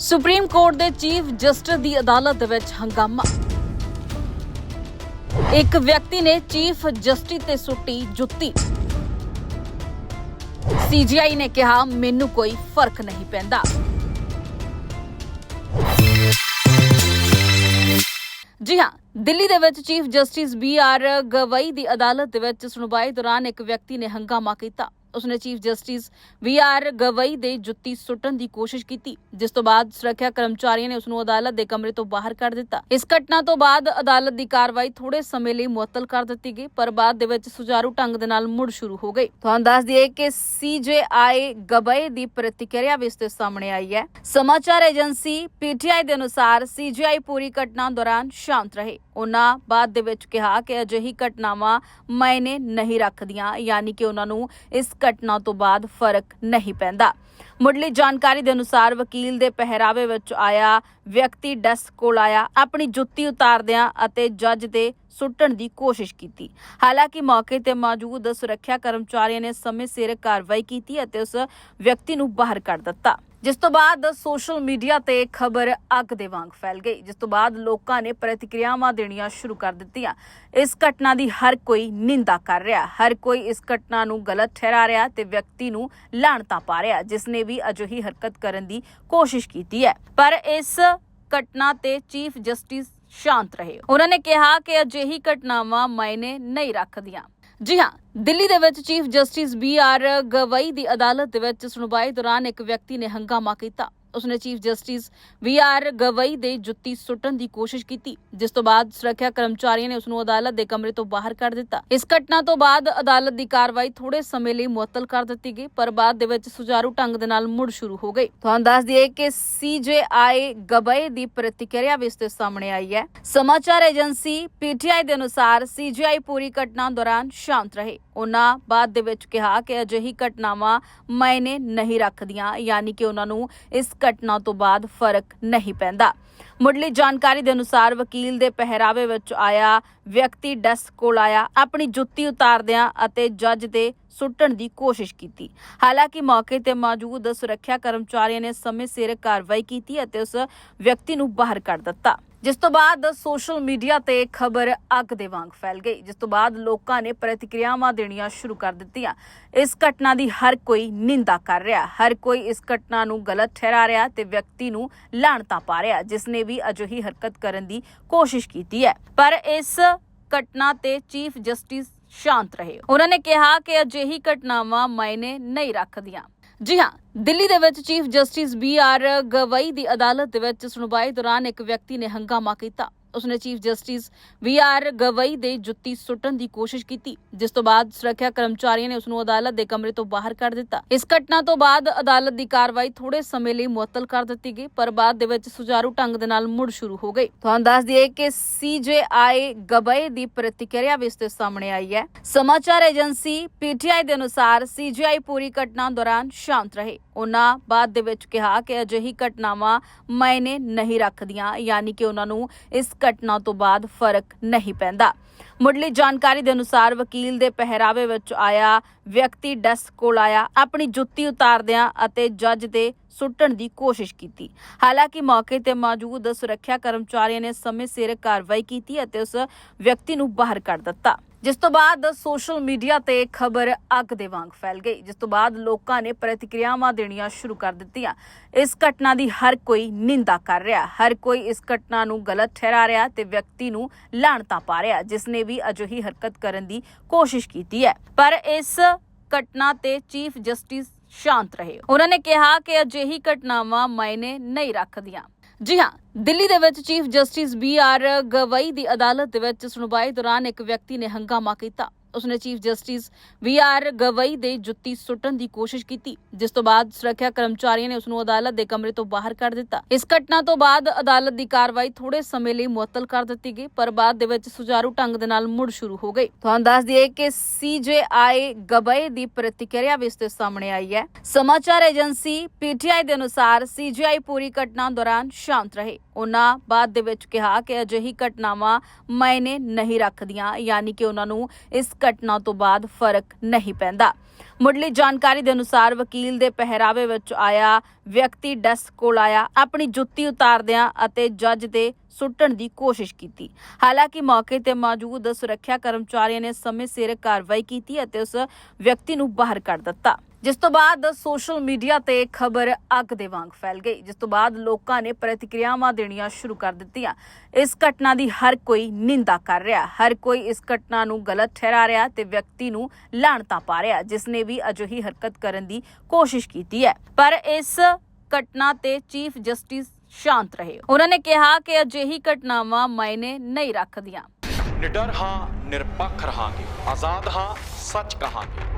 Supreme Court ਦੇ chief justice ਦੀ ਅਦਾਲਤ ਦੇ ਵਿੱਚ ਹੰਗਾਮਾ। ਇੱਕ ਵਿਅਕਤੀ ਨੇ ਚੀਫ ਜਸਟਿਸ ਤੇ ਸੁੱਟੀ ਜੁੱਤੀ। ਸੀਜੀਆਈ ਨੇ ਕਿਹਾ, ਮੈਨੂੰ ਕੋਈ ਫ਼ਰਕ ਨਹੀਂ ਪੈਂਦਾ। ਜੀ ਹਾਂ, ਦਿੱਲੀ ਦੇ ਵਿੱਚ chief justice B R Gavai ਦੀ ਅਦਾਲਤ ਦੇ ਵਿੱਚ ਸੁਣਵਾਈ ਦੌਰਾਨ ਇੱਕ ਵਿਅਕਤੀ ਨੇ ਹੰਗਾਮਾ ਕੀਤਾ। ਉਸਨੇ chief justice B R Gavai ਦੇ ਜੁੱਤੀ ਸੁੱਟਣ ਦੀ ਕੋਸ਼ਿਸ਼ ਕੀਤੀ, ਜਿਸ ਤੋਂ ਬਾਅਦ ਸੁਰੱਖਿਆ ਕਰਮਚਾਰੀਆਂ ਨੇ ਉਸ ਨੂੰ ਅਦਾਲਤ ਦੇ ਕਮਰੇ ਤੋਂ ਬਾਹਰ ਕੱਢ ਦਿੱਤਾ। ਇਸ ਘਟਨਾ ਤੋਂ ਬਾਅਦ ਅਦਾਲਤ ਦੀ ਕਾਰਵਾਈ ਥੋੜੇ ਸਮੇਂ ਲਈ ਮੁਅੱਤਲ ਕਰ ਦਿੱਤੀ ਗਈ, ਪਰ ਬਾਅਦ ਦੇ ਵਿੱਚ ਸੁਚਾਰੂ ਢੰਗ ਦੇ ਨਾਲ ਮੁੜ ਸ਼ੁਰੂ ਹੋ ਗਈ। ਤੁਹਾਨੂੰ ਦੱਸ ਦਈਏ ਕਿ ਸੀਜੇਆਈ ਗਵਈ ਦੀ ਪ੍ਰਤੀਕਿਰਿਆ ਵੀ ਇਸ ਦੇ ਸਾਹਮਣੇ ਆਈ ਹੈ। ਸਮਾਚਾਰ ਏਜੰਸੀ ਪੀਟੀਆਈ ਦੇ ਅਨੁਸਾਰ ਸੀਜੀਆਈ ਪੂਰੀ ਘਟਨਾ ਦੌਰਾਨ ਸ਼ਾਂਤ ਰਹੇ। ਉਹਨਾਂ ਬਾਅਦ ਦੇ ਵਿੱਚ ਕਿਹਾ ਕਿ ਅਜਿਹੀ ਘਟਨਾਵਾਂ ਮਾਇਨੇ ਨਹੀਂ ਰੱਖਦੀਆਂ, ਯਾਨੀ ਕਿ ਉਹਨਾਂ ਨੂੰ ਇਸ ਘਟਨਾ ਤੋਂ ਬਾਅਦ ਫ਼ਰਕ ਨਹੀਂ ਪੈਂਦਾ। ਮੁੱਢਲੀ ਜਾਣਕਾਰੀ ਦੇ ਅਨੁਸਾਰ ਵਕੀਲ ਦੇ ਪਹਿਰਾਵੇ ਵਿੱਚ ਆਇਆ ਵਿਅਕਤੀ ਡੈਸਕ ਕੋਲ ਆਇਆ, ਆਪਣੀ ਜੁੱਤੀ ਉਤਾਰਦਿਆਂ ਅਤੇ ਜੱਜ ਦੇ ਸੁੱਟਣ ਦੀ ਕੋਸ਼ਿਸ਼ ਕੀਤੀ। ਹਾਲਾਂਕਿ ਮੌਕੇ ਤੇ ਮੌਜੂਦ ਸੁਰੱਖਿਆ ਕਰਮਚਾਰੀਆਂ ਨੇ ਸਮੇਂ ਸਿਰ ਕਾਰਵਾਈ ਕੀਤੀ ਅਤੇ ਉਸ ਵਿਅਕਤੀ ਨੂੰ ਬਾਹਰ ਕੱਢ ਦਿੱਤਾ। ਜਿਸ ਤੋਂ ਬਾਅਦ ਸੋਸ਼ਲ ਮੀਡੀਆ ਤੇ ਖਬਰ ਅੱਗ ਦੇ ਵਾਂਗ ਫੈਲ ਗਈ, ਜਿਸ ਤੋਂ ਬਾਅਦ ਲੋਕਾਂ ਨੇ ਪ੍ਰਤੀਕਿਰਿਆਵਾਂ ਦੇਣੀਆਂ ਸ਼ੁਰੂ ਕਰ ਦਿੱਤੀਆਂ। ਇਸ ਘਟਨਾ ਦੀ ਹਰ ਕੋਈ ਨਿੰਦਾ ਕਰ ਰਿਹਾ, ਹਰ ਕੋਈ ਇਸ ਘਟਨਾ ਨੂੰ ਗਲਤ ਠਹਿਰਾ ਰਿਹਾ ਤੇ ਵਿਅਕਤੀ ਨੂੰ ਲਾਹਣਤਾ ਪਾ ਰਿਹਾ, ਜਿਸ ਨੇ ਵੀ ਅਜਿਹੀ ਹਰਕਤ ਕਰਨ ਦੀ ਕੋਸ਼ਿਸ਼ ਕੀਤੀ ਹੈ। ਪਰ ਇਸ ਘਟਨਾ ਤੇ ਚੀਫ ਜਸਟਿਸ ਸ਼ਾਂਤ ਰਹੇ। ਉਹਨਾਂ ਨੇ ਕਿਹਾ ਕਿ ਅਜਿਹੀ ਘਟਨਾਵਾਂ ਮਾਇਨੇ ਨਹੀਂ ਰੱਖਦੀਆਂ। ਜੀ ਹਾਂ, ਦਿੱਲੀ ਦੇ ਵਿੱਚ chief justice B R Gavai ਦੀ ਅਦਾਲਤ ਦੇ ਵਿੱਚ ਸੁਣਵਾਈ ਦੌਰਾਨ ਇੱਕ ਵਿਅਕਤੀ ਨੇ ਹੰਗਾਮਾ ਕੀਤਾ। ਉਸਨੇ chief justice B R Gavai ਦੇ ਜੁੱਤੀ ਸੁੱਟਣ ਦੀ ਕੋਸ਼ਿਸ਼ ਕੀਤੀ, ਜਿਸ ਤੋਂ ਬਾਅਦ ਸੁਰੱਖਿਆ ਕਰਮਚਾਰੀਆਂ ਨੇ ਉਸ ਨੂੰ ਅਦਾਲਤ ਦੇ ਕਮਰੇ ਤੋਂ ਬਾਹਰ ਕੱਢ ਦਿੱਤਾ। ਇਸ ਘਟਨਾ ਤੋਂ ਬਾਅਦ ਅਦਾਲਤ ਦੀ ਕਾਰਵਾਈ ਥੋੜੇ ਸਮੇਂ ਲਈ ਮੁਅੱਤਲ ਕਰ ਦਿੱਤੀ ਗਈ, ਪਰ ਬਾਅਦ ਦੇ ਵਿੱਚ ਸੁਚਾਰੂ ਢੰਗ ਦੇ ਨਾਲ ਮੁੜ ਸ਼ੁਰੂ ਹੋ ਗਈ। ਤੁਹਾਨੂੰ ਦੱਸ ਦਈਏ ਕਿ ਸੀਜੇਆਈ ਗਵਈ ਦੀ ਪ੍ਰਤੀਕਿਰਿਆ ਵੀ ਇਸ ਦੇ ਸਾਹਮਣੇ ਆਈ ਹੈ। ਸਮਾਚਾਰ ਏਜੰਸੀ ਪੀਟੀਆਈ ਦੇ ਅਨੁਸਾਰ ਸੀਜੀਆਈ ਪੂਰੀ ਘਟਨਾ ਦੌਰਾਨ ਸ਼ਾਂਤ ਰਹੇ। ਉਹਨਾਂ ਬਾਅਦ ਦੇ ਵਿੱਚ ਕਿਹਾ ਕਿ ਅਜਿਹੀ ਘਟਨਾਵਾਂ ਮਾਇਨੇ ਨਹੀਂ ਰੱਖਦੀਆਂ, ਯਾਨੀ ਕਿ ਉਹਨਾਂ ਨੂੰ ਇਸ ਘਟਨਾ ਤੋਂ ਬਾਅਦ ਫ਼ਰਕ ਨਹੀਂ ਪੈਂਦਾ। ਮੁੱਢਲੀ ਜਾਣਕਾਰੀ ਦੇ ਅਨੁਸਾਰ ਵਕੀਲ ਦੇ ਪਹਿਰਾਵੇ ਵਿੱਚ ਆਇਆ ਵਿਅਕਤੀ ਡੈਸਕ ਕੋਲ ਆਇਆ, ਆਪਣੀ ਜੁੱਤੀ ਉਤਾਰਦਿਆਂ ਅਤੇ ਜੱਜ ਦੇ ਸੁੱਟਣ ਦੀ ਕੋਸ਼ਿਸ਼ ਕੀਤੀ। ਹਾਲਾਂਕਿ ਮੌਕੇ ਤੇ ਮੌਜੂਦ ਸੁਰੱਖਿਆ ਕਰਮਚਾਰੀਆਂ ਨੇ ਸਮੇਂ ਸਿਰ ਕਾਰਵਾਈ ਕੀਤੀ ਅਤੇ ਉਸ ਵਿਅਕਤੀ ਨੂੰ ਬਾਹਰ ਕੱਢ ਦਿੱਤਾ। ਜਿਸ ਤੋਂ ਬਾਅਦ ਸੋਸ਼ਲ ਮੀਡੀਆ ਤੇ ਖਬਰ ਅੱਗ ਦੇ ਵਾਂਗ ਫੈਲ ਗਈ, ਜਿਸ ਤੋਂ ਬਾਅਦ ਲੋਕਾਂ ਨੇ ਪ੍ਰਤੀਕਿਰਿਆਵਾਂ ਦੇਣੀਆਂ ਸ਼ੁਰੂ ਕਰ ਦਿੱਤੀਆਂ। ਇਸ ਘਟਨਾ ਦੀ ਹਰ ਕੋਈ ਨਿੰਦਾ ਕਰ ਰਿਹਾ, ਹਰ ਕੋਈ ਇਸ ਘਟਨਾ ਨੂੰ ਗਲਤ ਠਹਿਰਾ ਰਿਹਾ ਤੇ ਵਿਅਕਤੀ ਨੂੰ ਲਾਹਣਤਾ ਪਾ ਰਿਹਾ, ਜਿਸ ਨੇ ਵੀ ਅਜਿਹੀ ਹਰਕਤ ਕਰਨ ਦੀ ਕੋਸ਼ਿਸ਼ ਕੀਤੀ ਹੈ। ਪਰ ਇਸ ਘਟਨਾ ਤੇ ਚੀਫ ਜਸਟਿਸ ਸ਼ਾਂਤ ਰਹੇ। ਉਹਨਾਂ ਨੇ ਕਿਹਾ ਕਿ ਅਜਿਹੀ ਘਟਨਾਵਾਂ ਮਾਇਨੇ ਨਹੀਂ ਰੱਖਦੀਆਂ। ਜੀ ਹਾਂ, ਦਿੱਲੀ ਦੇ ਵਿੱਚ chief justice B R Gavai ਦੀ ਅਦਾਲਤ ਦੇ ਵਿੱਚ ਸੁਣਵਾਈ ਦੌਰਾਨ ਇੱਕ ਵਿਅਕਤੀ ਨੇ ਹੰਗਾਮਾ ਕੀਤਾ। ਉਸਨੇ chief justice B R Gavai ਦੇ ਜੁੱਤੀ ਸੁੱਟਣ ਦੀ ਕੋਸ਼ਿਸ਼ ਕੀਤੀ, ਜਿਸ ਤੋਂ ਬਾਅਦ ਸੁਰੱਖਿਆ ਕਰਮਚਾਰੀਆਂ ਨੇ ਉਸ ਨੂੰ ਅਦਾਲਤ ਦੇ ਕਮਰੇ ਤੋਂ ਬਾਹਰ ਕੱਢ ਦਿੱਤਾ। ਇਸ ਘਟਨਾ ਤੋਂ ਬਾਅਦ ਅਦਾਲਤ ਦੀ ਕਾਰਵਾਈ ਥੋੜੇ ਸਮੇਂ ਲਈ ਮੁਅੱਤਲ ਕਰ ਦਿੱਤੀ ਗਈ, ਪਰ ਬਾਅਦ ਦੇ ਵਿੱਚ ਸੁਚਾਰੂ ਢੰਗ ਦੇ ਨਾਲ ਮੁੜ ਸ਼ੁਰੂ ਹੋ ਗਈ। ਤੁਹਾਨੂੰ ਦੱਸ ਦਈਏ ਕਿ ਸੀਜੇਆਈ ਗਵਈ ਦੀ ਪ੍ਰਤੀਕਿਰਿਆ ਵੀ ਇਸ ਦੇ ਸਾਹਮਣੇ ਆਈ ਹੈ। ਸਮਾਚਾਰ ਏਜੰਸੀ ਪੀਟੀਆਈ ਦੇ ਅਨੁਸਾਰ ਸੀਜੀਆਈ ਪੂਰੀ ਘਟਨਾ ਦੌਰਾਨ ਸ਼ਾਂਤ ਰਹੇ। ਉਹਨਾਂ ਬਾਅਦ ਦੇ ਵਿੱਚ ਕਿਹਾ ਕਿ ਅਜਿਹੀ ਘਟਨਾਵਾਂ ਮਾਇਨੇ ਨਹੀਂ ਰੱਖਦੀਆਂ, ਯਾਨੀ ਕਿ ਉਹਨਾਂ ਨੂੰ ਇਸ ਘਟਨਾ ਤੋਂ ਬਾਅਦ ਫ਼ਰਕ ਨਹੀਂ ਪੈਂਦਾ। ਮੁੱਢਲੀ ਜਾਣਕਾਰੀ ਦੇ ਅਨੁਸਾਰ ਵਕੀਲ ਦੇ ਪਹਿਰਾਵੇ ਵਿੱਚ ਆਇਆ ਵਿਅਕਤੀ ਡੈਸਕ ਕੋਲ ਆਇਆ, ਆਪਣੀ ਜੁੱਤੀ ਉਤਾਰਦਿਆਂ ਅਤੇ ਜੱਜ ਦੇ ਸੁੱਟਣ ਦੀ ਕੋਸ਼ਿਸ਼ ਕੀਤੀ। ਹਾਲਾਂਕਿ ਮੌਕੇ ਤੇ ਮੌਜੂਦ ਸੁਰੱਖਿਆ ਕਰਮਚਾਰੀਆਂ ਨੇ ਸਮੇਂ ਸਿਰ ਕਾਰਵਾਈ ਕੀਤੀ ਅਤੇ ਉਸ ਵਿਅਕਤੀ ਨੂੰ ਬਾਹਰ ਕੱਢ ਦਿੱਤਾ। ਜਿਸ ਤੋਂ ਬਾਅਦ ਸੋਸ਼ਲ ਮੀਡੀਆ ਤੇ ਖਬਰ ਅੱਗ ਦੇ ਵਾਂਗ ਫੈਲ ਗਈ, ਜਿਸ ਤੋਂ ਬਾਅਦ ਲੋਕਾਂ ਨੇ ਪ੍ਰਤੀਕਿਰਿਆਵਾਂ ਦੇਣੀਆਂ ਸ਼ੁਰੂ ਕਰ ਦਿੱਤੀਆਂ। ਇਸ ਘਟਨਾ ਦੀ ਹਰ ਕੋਈ ਨਿੰਦਾ ਕਰ ਰਿਹਾ, ਹਰ ਕੋਈ ਇਸ ਘਟਨਾ ਨੂੰ ਗਲਤ ਠਹਿਰਾ ਰਿਹਾ ਤੇ ਵਿਅਕਤੀ ਨੂੰ ਲਾਹਣਤਾ ਪਾ ਰਿਹਾ, ਜਿਸ ਨੇ ਵੀ ਅਜਿਹੀ ਹਰਕਤ ਕਰਨ ਦੀ ਕੋਸ਼ਿਸ਼ ਕੀਤੀ ਹੈ। ਪਰ ਇਸ ਘਟਨਾ ਤੇ ਚੀਫ ਜਸਟਿਸ ਸ਼ਾਂਤ ਰਹੇ। ਉਹਨਾਂ ਨੇ ਕਿਹਾ ਕਿ ਅਜਿਹੀ ਘਟਨਾਵਾਂ ਮਾਇਨੇ ਨਹੀਂ ਰੱਖਦੀਆਂ। ਜੀ ਹਾਂ, ਦਿੱਲੀ ਦੇ ਵਿੱਚ chief justice B R Gavai ਦੀ ਅਦਾਲਤ ਦੇ ਵਿੱਚ ਸੁਣਵਾਈ ਦੌਰਾਨ ਇੱਕ ਵਿਅਕਤੀ ਨੇ ਹੰਗਾਮਾ ਕੀਤਾ। ਉਸਨੇ chief justice B R Gavai ਦੇ ਜੁੱਤੀ ਸੁੱਟਣ ਦੀ ਕੋਸ਼ਿਸ਼ ਕੀਤੀ, ਜਿਸ ਤੋਂ ਬਾਅਦ ਸੁਰੱਖਿਆ ਕਰਮਚਾਰੀਆਂ ਨੇ ਉਸ ਨੂੰ ਅਦਾਲਤ ਦੇ ਕਮਰੇ ਤੋਂ ਬਾਹਰ ਕੱਢ ਦਿੱਤਾ। ਇਸ ਘਟਨਾ ਤੋਂ ਬਾਅਦ ਅਦਾਲਤ ਦੀ ਕਾਰਵਾਈ ਥੋੜੇ ਸਮੇਂ ਲਈ ਮੁਅੱਤਲ ਕਰ ਦਿੱਤੀ ਗਈ, ਪਰ ਬਾਅਦ ਦੇ ਵਿੱਚ ਸੁਚਾਰੂ ਢੰਗ ਦੇ ਨਾਲ ਮੁੜ ਸ਼ੁਰੂ ਹੋ ਗਈ। ਤੁਹਾਨੂੰ ਦੱਸ ਦਈਏ ਕਿ ਸੀਜੇਆਈ ਗਵਈ ਦੀ ਪ੍ਰਤੀਕਿਰਿਆ ਵੀ ਇਸ ਦੇ ਸਾਹਮਣੇ ਆਈ ਹੈ। ਸਮਾਚਾਰ ਏਜੰਸੀ ਪੀਟੀਆਈ ਦੇ ਅਨੁਸਾਰ ਸੀਜੀਆਈ ਪੂਰੀ ਘਟਨਾ ਦੌਰਾਨ ਸ਼ਾਂਤ ਰਹੇ। ਉਹਨਾਂ ਬਾਅਦ ਦੇ ਵਿੱਚ ਕਿਹਾ ਕਿ ਅਜਿਹੀ ਘਟਨਾਵਾਂ ਮਾਇਨੇ ਨਹੀਂ ਰੱਖਦੀਆਂ, ਯਾਨੀ ਕਿ ਉਹਨਾਂ ਨੂੰ ਇਸ ਘਟਨਾ ਤੋਂ ਬਾਅਦ ਫ਼ਰਕ ਨਹੀਂ ਪੈਂਦਾ। ਮੁੱਢਲੀ ਜਾਣਕਾਰੀ ਦੇ ਅਨੁਸਾਰ ਵਕੀਲ ਦੇ ਪਹਿਰਾਵੇ ਵਿੱਚ ਆਇਆ ਵਿਅਕਤੀ ਡੈਸਕ ਕੋਲ ਆਇਆ, ਆਪਣੀ ਜੁੱਤੀ ਉਤਾਰਦਿਆਂ ਅਤੇ ਜੱਜ ਦੇ ਸੁੱਟਣ ਦੀ ਕੋਸ਼ਿਸ਼ ਕੀਤੀ। ਹਾਲਾਂਕਿ ਮੌਕੇ ਤੇ ਮੌਜੂਦ ਸੁਰੱਖਿਆ ਕਰਮਚਾਰੀਆਂ ਨੇ ਸਮੇਂ ਸਿਰ ਕਾਰਵਾਈ ਕੀਤੀ ਅਤੇ ਉਸ ਵਿਅਕਤੀ ਨੂੰ ਬਾਹਰ ਕੱਢ ਦਿੱਤਾ। ਜਿਸ ਤੋਂ ਬਾਅਦ ਸੋਸ਼ਲ ਮੀਡੀਆ ਤੇ ਖਬਰ ਅੱਗ ਦੇ ਵਾਂਗ ਫੈਲ ਗਈ, ਜਿਸ ਤੋਂ ਬਾਅਦ ਲੋਕਾਂ ਨੇ ਪ੍ਰਤੀਕਿਰਿਆਵਾਂ ਦੇਣੀਆਂ ਸ਼ੁਰੂ ਕਰ ਦਿੱਤੀਆਂ। ਇਸ ਘਟਨਾ ਦੀ ਹਰ ਕੋਈ ਨਿੰਦਾ ਕਰ ਰਿਹਾ, ਹਰ ਕੋਈ ਇਸ ਘਟਨਾ ਨੂੰ ਗਲਤ ਠਹਿਰਾ ਰਿਹਾ ਤੇ ਵਿਅਕਤੀ ਨੂੰ ਲਾਹਣਤਾਂ ਪਾ ਰਿਹਾ, ਜਿਸ ਨੇ ਵੀ ਅਜਿਹੀ ਹਰਕਤ ਕਰਨ ਦੀ ਕੋਸ਼ਿਸ਼ ਕੀਤੀ ਹੈ। ਪਰ ਇਸ ਘਟਨਾ ਤੇ ਚੀਫ ਜਸਟਿਸ ਸ਼ਾਂਤ ਰਹੇ। ਉਹਨਾਂ ਨੇ ਕਿਹਾ ਕਿ ਅਜਿਹੀ ਘਟਨਾਵਾਂ ਮਾਇਨੇ ਨਹੀਂ ਰੱਖਦੀਆਂ। ਨਿਡਰ ਹਾਂ, ਨਿਰਪੱਖ ਰਹਾਂਗੇ, ਆਜ਼ਾਦ ਹਾਂ, ਸੱਚ ਕਹਾਂਗੇ।